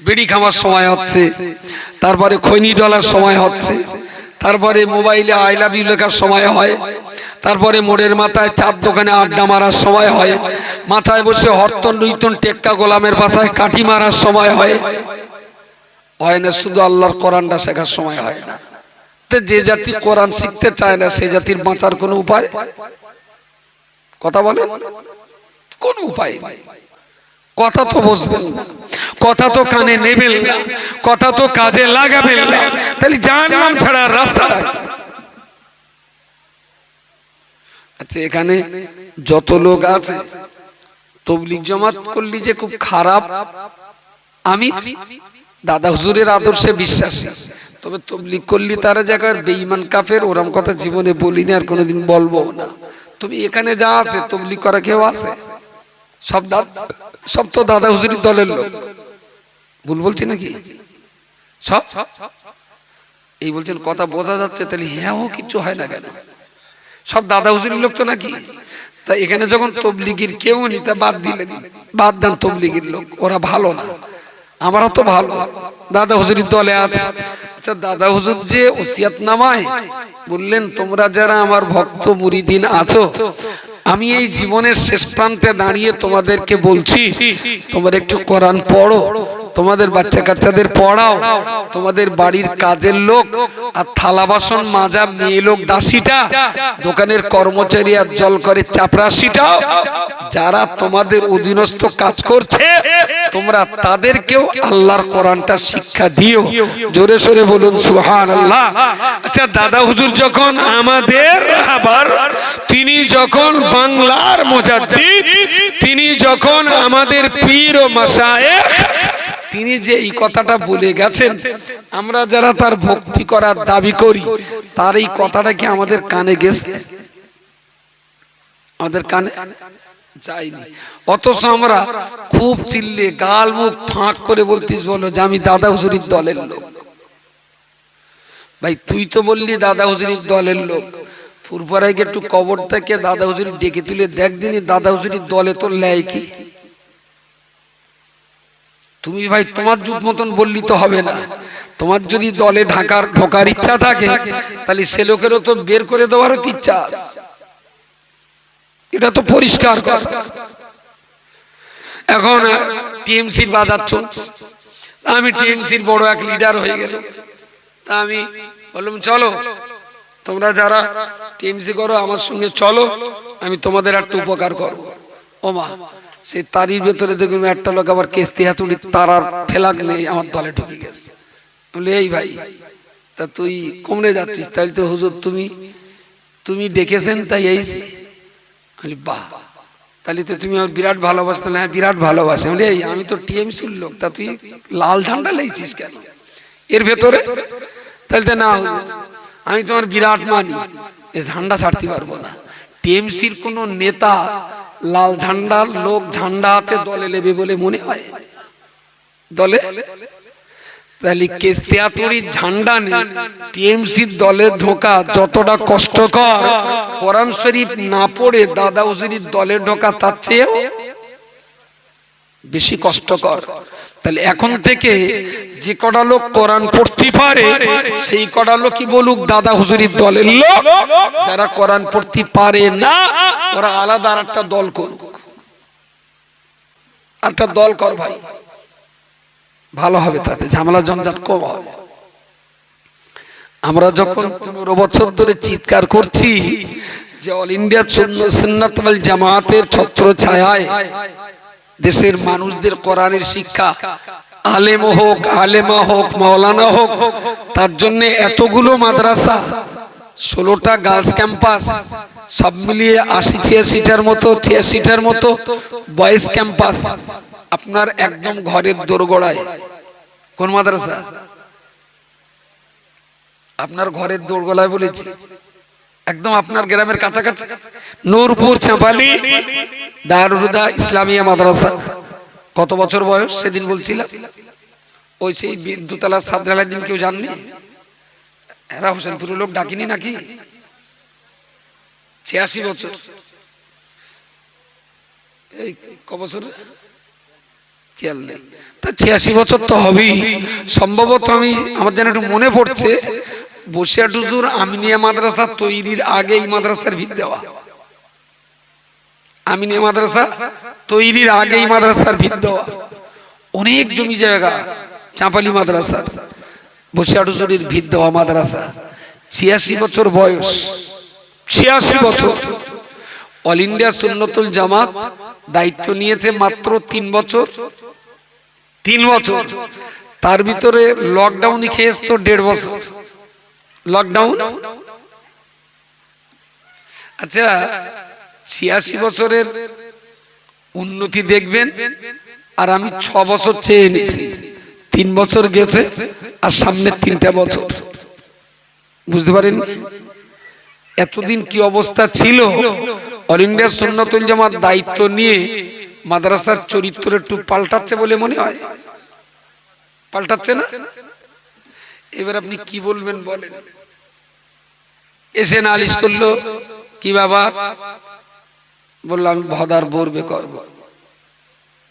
বিড়ি খাওয়ার সময় হচ্ছে, তারপরে খৈনি ডলার সময় হচ্ছে, তারপরে মোবাইলে আই লাভ ইউ লেখার সময় হয়, তারপরে মোড়ের মাথায় চার দোকানে আড্ডা মারার সময় হয়, মাথায় বসে হরতন রুইতন টেক্কা গোলামের বাসায় কাঠি মারার সময় হয়। হয় না, শুধু আল্লাহর কোরআনটা শেখার সময় হয় না। তো যে জাতি কোরআন শিখতে চায় না, সে জাতির বাঁচার কোনো উপায়? কথা বলে কোন উপায়। কথা তো বসবেন কথা তো কানে নেবেন। কথা তো কাজে লাগাবেন। তাহলে যার নাম ছাড়া রাস্তা আচ্ছা এখানে যত লোক আছে, তবলিগ জমাত করলি যে খুব খারাপ। আমি দাদা হুজুরের আদর্শে বিশ্বাসী। তবে তবলিক করলি তারা জায়গায় বেঈমান কাফের, ওরম কথা জীবনে বলিনি আর কোনোদিন বলব না। তুমি এখানে যা আছে তবলিক করা কেউ আছে? সব সব তো দাদা হুজুরের দলের লোক। ভুল বলছি নাকি? সব? এই বলছেন, কথা বোঝা যাচ্ছে, তাহলে হ্যাঁ ও কিচ্ছু হয় না কেন? সব দাদা হুজুরের লোক তো নাকি? তা এখানে যখন তবলিগির কেউ নি তা বাদ দিলেন বাদ দেন তবলিগির লোক, ওরা ভালো না। আমরা তো ভালো। দাদা হুজুরের দলে আছে। আচ্ছা দাদা হুজুর যে ওসিয়াত নামায়, বললেন, তোমরা যারা আমার ভক্ত মুরিদিন আছো আমি এই জীবনের শেষ প্রান্তে দাঁড়িয়ে তোমাদেরকে বলছি তোমার একটু কোরআন পড়ো। তোমাদের বাচ্চা কাচ্চাদের পড়াও। তোমাদের বাড়ির কাজের লোক আর থালা বাসন মাজা মেয়ে লোক দাসিটা। দোকানের কর্মচারী আর জল করে চাপরাশিটা যারা তোমাদের অধীনস্থ কাজ করছে তোমরা তাদেরকেও আল্লাহর কোরআনটা শিক্ষা দিও। জোরে সোরে বলুন সুহান আল্লাহ আচ্ছা দাদা হুজুর যখন আমাদের আবার তিনি যখন বাংলার মোজাদ্দিদ তিনি যখন আমাদের পীর ও মাসায়েখ তিনি যে এই কথাটা বলে গেছেন, আমরা যারা তার ভক্তি করার দাবি করি, তার এই কথাটা কি আমাদের কানে গেছে? আমাদের কানে যাইনি অথচ আমরা খুব চিল্লে গাল মুখ ফাঁক করে বলতিস, বলো যে আমি দাদা হুজুরির দলের লোক। ভাই, তুই তো বললি দাদা হুজুরির দলের লোক। ফুরফরাইকে একটু কবর থেকে দাদা হুজুরি ডেকে তুলে দেখ দিনই দাদা হুজুরির দলে তোর লেয় কি? তুমি ভাই, তোমার যুগ মতন বললি তো হবে না। তোমার যদি দলে ঢাকার ঢোকার ইচ্ছা থাকে, তাহলে সে লোকেরও তো বের করে দেওয়ারও ইচ্ছা এটা তো পরিষ্কার কর এখন টিএমসির বাজার চলছে। আমি টিএমসির বড় এক লিডার হয়ে গেল তা আমি বললাম, চলো, তোমরা যারা টিএমসি করো, আমার সঙ্গে চলো, আমি তোমাদের একটা উপকার করব। ও মা সেই তারির ভেতরে দেখুন একটা লোক আবার কেস্তি হাতুড়ি, তারার ফেলাক নেই আমার দলে ঢুকে গেছে। বলে, এই ভাই, তা তুই কমরে যাচ্ছিস? তাই তো হুজুর তুমি তুমি ডেকেছেন তাই এইছি আমি বাহ, তাহলে তো তুমি আমার বিরাট ভালোবাসতে হ্যাঁ বিরাট ভালোবাসে। বলে, এই, আমি তো টিএমসির লোক, তা তুই লাল ঝান্ডা লেগছিস কেন? এর ভেতরে? তাহলে তো না আমি তোমার বিরাট মানি, এ ঝান্ডা ছাড়তে পারব না। টিএমসির কোন নেতা লাল ঝান্ডার লোক ঝান্ডা হাতে দলে নেবে বলে মনে হয়। দলে? তাহলে কেস্তিয়াতুরির ঝান্ডা নেই টিএমসির দলে ঢোকা যতটা কষ্টকর। কোরআন শরীফ না পড়ে দাদা হুজুরির দলে ঢোকা তার চেয়ে বেশি কষ্টকর। তাহলে এখন থেকে যে কটা লোক কোরআন পড়তে পারে, সেই কটা লোকই বলুক, দাদা হুজুরির দলের লোক, যারা কোরআন পড়তে পারে না, ওরা আলাদা আর একটা দল করুক। একটা দল কর ভাই। ভালো হবে তাতে, ঝামেলা জঞ্জাট কম হবে। আমরা যখন পনেরো বছর ধরে চিৎকার করছি যে অল ইন্ডিয়া সুন্নাত জামাতের ছত্র ছায়ায় দেশের মানুষদের কোরআনের শিক্ষা। আলেম হোক, আলেমা হোক, মাওলানা হোক, তার জন্য এতগুলো মাদ্রাসা, ষোলোটা গার্লস ক্যাম্পাস, সব মিলিয়ে আশি ছিয়াশিটার মতো ছিয়াশিটার মতো বয়েজ ক্যাম্পাস আপনার একদম ঘরের দোরগোড়ায়। কোন মাদ্রাসা? আপনার ঘরের দোরগোড়ায় বলেছি। একদম আপনার গ্রামের কাছাকাছি। নূরপুর চাঁপালি দারুদা ইসলামিয়া মাদ্রাসা। কত বছর বয়স সেদিন বলছিলাম? ওই সেই বি- দুতলা সাদরালার দিন কেউ জাননি এরা হোসেনপুরের লোক ডাকিনি নাকি? ছিয়াশি বছর। এই ক বছর? নেই। তা ছিয়াশি বছর তো হবেই। সম্ভবত আমি, আমার যেন একটু মনে পড়ছে বসিয়া টুজুর আমিনিয়া মাদ্রাসা তৈরির আগে এই মাদ্রাসার ভিত দেওয়া। আমিনিয়া মাদ্রাসা তৈরির আগে এই মাদ্রাসার ভিত দেওয়া। অনেক জমি জায়গা, চাঁপালি মাদ্রাসা বসিয়া টুজুরের ভিত দেওয়া মাদ্রাসা। ছিয়াশি বছর বয়স, ছিয়াশি বছর। অল ইন্ডিয়া সুন্নতুল জামাত দায়িত্ব নিয়েছে মাত্র তিন বছর। তিন বছর। তার ভিতরে লকডাউন খেয়ে তো দেড় বছর। লকডাউন আচ্ছা ছিয়াশি বছরের উন্নতি দেখবেন, আর আমি ছ বছর চেয়ে এনেছি। তিন বছর গেছে, আর সামনে তিনটা বছর। বুঝতে পারেন? এতদিন কি অবস্থা ছিল? অল ইন্ডিয়া সুন্নতুল জামাত দায়িত্ব নিয়ে মাদ্রাসার চরিত্র একটু পাল্টাচ্ছে বলে মনে হয়। পাল্টাচ্ছে না? এবার আপনি কি বলবেন বলেন। এসে নালিশ করল, কি বাবা? বলল, আমি ভদার বোর বে করব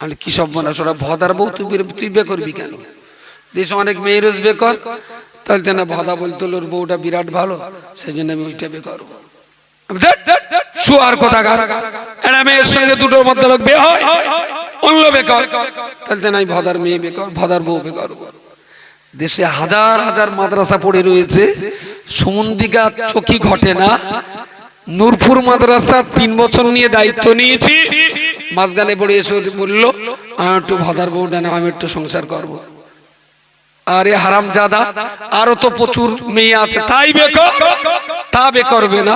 আমি কি সব মনে ওরা ভদার বউ, তুই তুই বে করবি কেন? দেশে অনেক মেয়ের বে কর তাহলে না ভদা বলতো, ওর বউটা বিরাট ভালো সেই জন্য আমি ওইটা বে করব শুয়ার কথা গার একটা মেয়ের সঙ্গে দুটোর মধ্যে লোক বে হয়। অন্য বেকার। তাহলে নাই ভদার মেয়ে বেকার, ভদার বউ বেকর। দেশে হাজার হাজার মাদ্রাসা পড়ে রয়েছে। সমন্দিকা চকি ঘটে না। নূরপুর মাদ্রাসা তিন বছর নিয়ে দায়িত্ব নিয়েছি। মাঝখানে পড়ে এসে বলল আমি একটু ভদার বউ না আমি একটু সংসার করব। আরে হারাম জাদা আরও তো প্রচুর মেয়ে আছে। তাই বেকর? তা বে করবে না।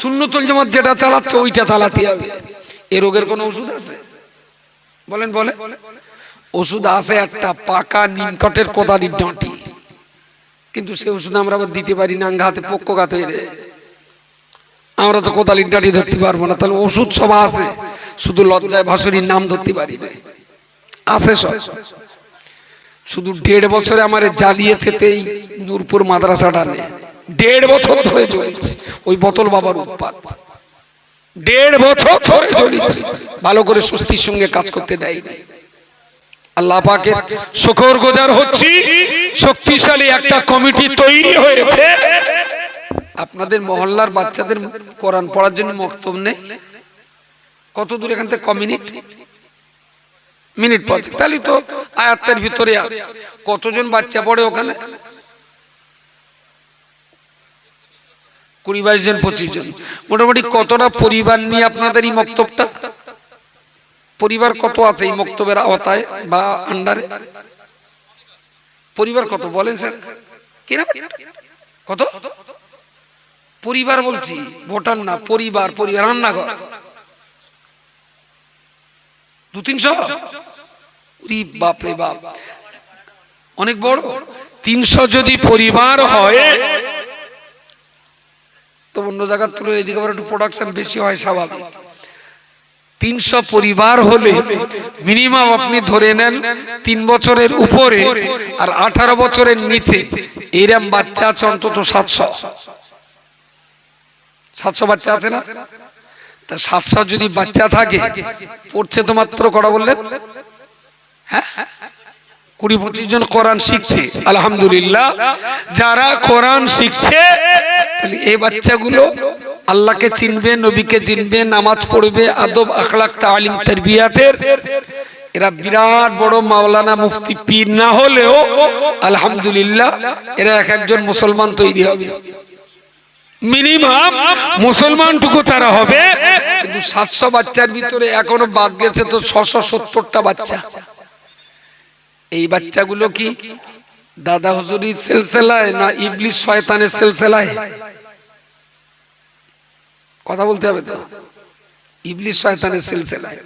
সুন্নতুল জামাত যেটা চালাচ্ছে, ওইটা চালাতে হবে। এ রোগের কোনো ওষুধ আছে? বলেন বলে ওষুধ আছে একটা পাকা নিমকটের কোদালির ডাঁটি। কিন্তু সে ওষুধ আমরা আবার দিতে পারি না হাতে পক্ষ গাত হয়ে যায়। আমরা তো কোদালির ডাঁটি ধরতে পারব না। তাহলে ওষুধ সব আছে। শুধু লজ্জায় ভাসুরির নাম ধরতে পারি আছে সব। শুধু দেড় বছরে আমার জ্বালিয়েছে এই নূরপুর মাদ্রাসাটা নিয়ে দেড় বছর ধরে চলেছে ওই বোতল বাবার উৎপাদ দেড় বছর ধরে চলেছে ভালো করে স্বস্তির সঙ্গে কাজ করতে দেয় নাই আল্লাহ পাকের শুকর গোজার শক্তিশালী একটা কমিটি তৈরি হয়েছে। আপনাদের মহল্লার বাচ্চাদের কোরআন পড়ার জন্য মক্তব নেই। কত দূর এখান থেকে? ক মিনিট পড়ছে তাহলে তো আয়াত্তের ভিতরে আছে। কতজন বাচ্চা পড়ে ওখানে? কুড়ি বাইশ জন পঁচিশ জন। মোটামুটি কতটা পরিবার নিয়ে আপনাদের এই মক্তবটা? পরিবার কত আছে এই মক্তবের আওতায় বা আন্ডারে? পরিবার কত? বলেন স্যার। কিনা কত? পরিবার বলছি ভোটার না পরিবার পরিবার রান্নাঘর। দু তিনশো বাপ। অনেক বড়? তিনশো যদি পরিবার হয়, তো অন্য জায়গার তুলনায় এদিকে একটু প্রোডাকশন বেশি হয় স্বাভাবিক। তিনশো পরিবার হলে মিনিমাম আপনি ধরে নেন তিন বছরের উপরে আর আঠারো বছরের নিচে। এরম বাচ্চা আছে অন্তত সাতশো। সাতশো বাচ্চা আছে না? তা সাতশো যদি বাচ্চা থাকে, পড়ছে তো মাত্র কটা বললেন হ্যাঁ? কুড়ি পঁচিশ জন কোরআন শিখছে, আলহামদুলিল্লাহ। যারা কোরআন শিখছে, তাহলে এই বাচ্চাগুলো আল্লাহকে চিনবে, নবীকে চিনবে, নামাজ পড়বে, আদব, আখলাক, তালিম, তারবিয়াতের। এরা বিরাট বড় মাওলানা, মুফতি, পীর না হলেও, আলহামদুলিল্লাহ, এরা এক একজন মুসলমান তৈরি হবে। মিনিমাম মুসলমানটুকু তারা হবে। কিন্তু সাতশো বাচ্চার ভিতরে এখনও বাদ গেছে তো ছশো সত্তরটা বাচ্চা। এই বাচ্চাগুলো কি দাদা হুজুরির সেলসেলায় না ইবলিশ শয়তানের সেলসেলায়? কথা বলতে হবে তো। ইবলিশ শয়তানের সিলসিলায়।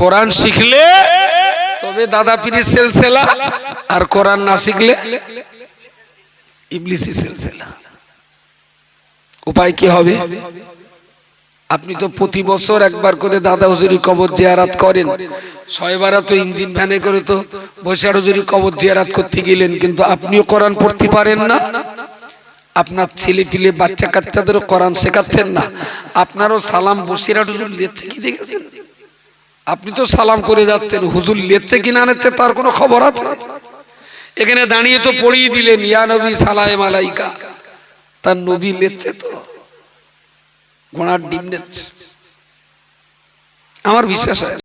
কোরআন শিখলে তবে দাদা পীরের সিলসিলা, আর কোরআন না শিখলে ইবলিসি সিলসিলা। উপায় কি হবে? আপনি তো প্রতি বছর একবার করে দাদা হুজুরি কবর জিয়ারাত করেন। ছয়বারা তো ইঞ্জিন ভ্যানে করে তো বৈশাখ হুজুরি কবর জিয়ারাত করতে গেলেন, কিন্তু আপনিও কোরআন পড়তে পারেন না। আপনার ছেলে পিলে বাচ্চা কাচ্চাদেরও কোরআন শেখাচ্ছেন না। আপনারও সালাম বসিরাট হুজুর লেচ্ছে কি দেখেছেন? আপনি তো সালাম করে যাচ্ছেন, হুজুর লেচ্ছে কিনা নেচ্ছে তার কোনো খবর আছে? এখানে দাঁড়িয়ে তো পড়িয়ে দিলেন ইয়ানবী সালাই মালাইকা তার নবী নেচ্ছে তো। ঘোড়ার ডিম নেচ্ছে আমার বিশ্বাস আছে